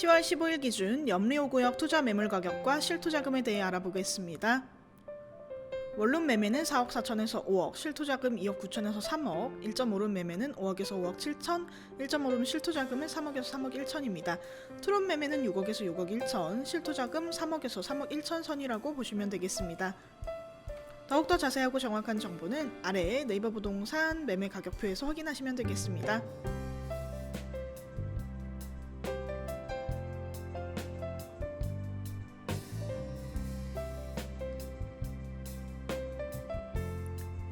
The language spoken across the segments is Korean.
15일 기준 염리호구역 투자 매물 가격과 실투자금에 대해 알아보겠습니다. 원룸 매매는 4억 4천에서 5억, 실투자금 2억 9천에서 3억, 1.5룸 매매는 5억에서 5억 7천, 1.5룸 실투자금은 3억에서 3억 1천입니다. 투룸 매매는 6억에서 6억 1천, 실투자금 3억에서 3억 1천 선이라고 보시면 되겠습니다. 더욱더 자세하고 정확한 정보는 아래의 네이버 부동산 매매 가격표에서 확인하시면 되겠습니다.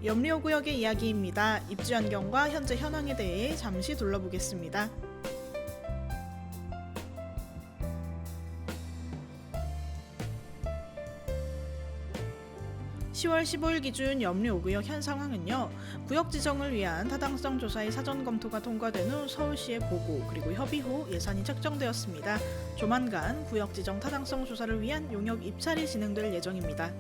염리호 구역의 이야기입니다. 입지 환경과 현재 현황에 대해 잠시 둘러보겠습니다. 10월 15일 기준 염리 5구역 현 상황은요. 구역 지정을 위한 타당성 조사의 사전 검토가 통과된 후 서울시에 보고 그리고 협의 후 예산이 책정되었습니다. 조만간 구역 지정 타당성 조사를 위한 용역 입찰이 진행될 예정입니다.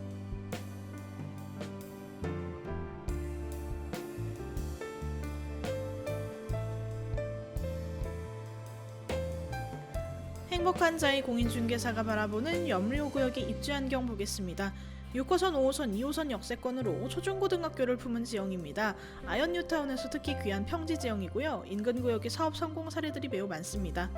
행복한 자의 공인중개사가 바라보는 염리호 구역의 입지 환경 보겠습니다. 6호선, 5호선, 2호선 역세권으로 초중고등학교를 품은 지형입니다. 아현 뉴타운에서 특히 귀한 평지 지형이고요. 인근 구역의 사업 성공 사례들이 매우 많습니다.